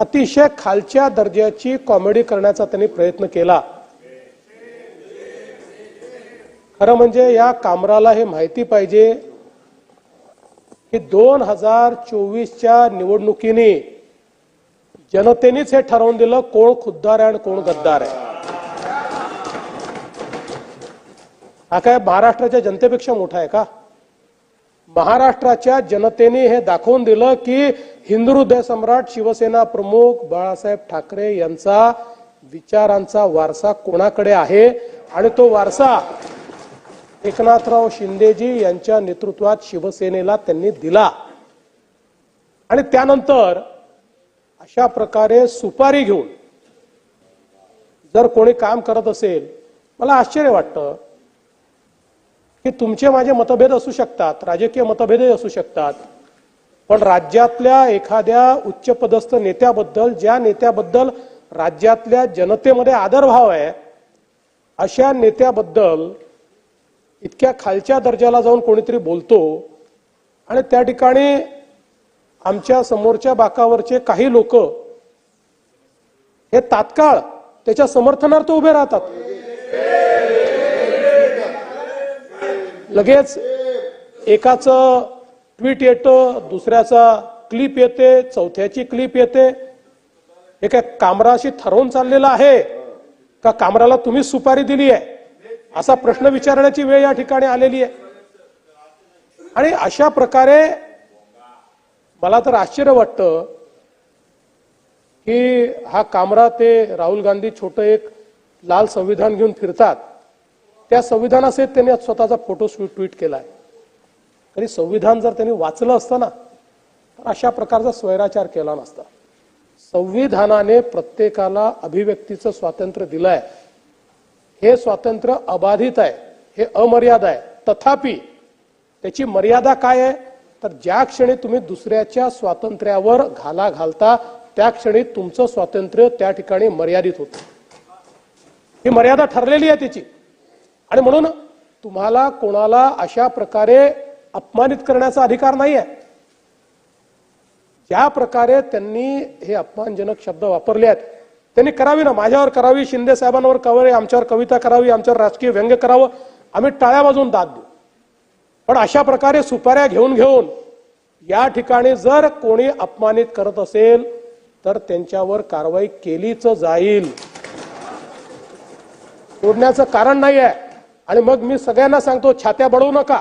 अतिशय खालच्या दर्जाची कॉमेडी करण्याचा त्यांनी प्रयत्न केला. खरं म्हणजे या कामराला हे माहिती पाहिजे की दोन हजार चोवीसच्या निवडणुकीने जनतेनेच हे ठरवून दिलं कोण खुद्दार आहे आणि कोण गद्दार आहे. हा काय महाराष्ट्राच्या जनतेपेक्षा मोठा आहे का? महाराष्ट्राच्या जनतेने हे दाखवून दिलं की हिंदू हृदय सम्राट शिवसेना प्रमुख बाळासाहेब ठाकरे यांचा विचारांचा वारसा कोणाकडे आहे? आणि तो वारसा एकनाथराव शिंदेजी यांच्या नेतृत्वात शिवसेनेला त्यांनी दिला. आणि त्यानंतर अशा प्रकारे सुपारी घेऊन जर कोणी काम करत असेल मला आश्चर्य वाटतं की तुमचे माझे मतभेद असू शकतात राजकीय मतभेदही असू शकतात. पण राज्यातल्या एखाद्या उच्चपदस्थ नेत्याबद्दल ज्या नेत्याबद्दल राज्यातल्या जनतेमध्ये आदरभाव आहे अशा नेत्याबद्दल इतक्या खालच्या दर्जाला जाऊन कोणीतरी बोलतो आणि त्या ठिकाणी आमच्या समोरच्या बाकावरचे काही लोक हे तात्काळ त्याच्या समर्थनार्थ उभे राहतात. लगेच एकाचं ट्विट येतं दुसऱ्याचा क्लिप येते चौथ्याची क्लिप येते. हे काय कामराशी ठरवून चाललेलं आहे? का कामराला तुम्ही सुपारी दिली आहे असा प्रश्न विचारण्याची वेळ या ठिकाणी आलेली आहे. आणि अशा प्रकारे मला तर आश्चर्य वाटतं की हा कामरा ते राहुल गांधी छोटं एक लाल संविधान घेऊन फिरतात. त्या संविधानासहित त्यांनी स्वतःचा फोटो ट्विट केला आहे तरी संविधान जर त्यांनी वाचलं असतं ना तर अशा प्रकारचा स्वैराचार केला नसता. संविधानाने प्रत्येकाला अभिव्यक्तीचं स्वातंत्र्य दिलंय. हे स्वातंत्र्य अबाधित आहे हे अमर्याद आहे. तथापि त्याची मर्यादा काय आहे? तर ज्या क्षणी तुम्ही दुसऱ्याच्या स्वातंत्र्यावर घाला घालता त्या क्षणी तुमचं स्वातंत्र्य त्या ठिकाणी मर्यादित होतं. ही मर्यादा ठरलेली आहे त्याची. आणि म्हणून तुम्हाला कोणाला अशा प्रकारे अपमानित करण्याचा अधिकार नाही आहे ज्या प्रकारे त्यांनी हे अपमानजनक शब्द वापरले आहेत त्यांनी करावी ना. माझ्यावर करावी शिंदे साहेबांवर करावी आमच्यावर कविता करावी आमच्यावर राजकीय व्यंग्य करावं आम्ही टाळ्या वाजवून दाद देऊ. पण अशा प्रकारे सुपाऱ्या घेऊन घेऊन या ठिकाणी जर कोणी अपमानित करत असेल तर त्यांच्यावर कारवाई केलीच जाईल. सोडण्याचं कारण नाही आहे आणि मग मी सगळ्यांना सांगतो छात्या बळवू नका.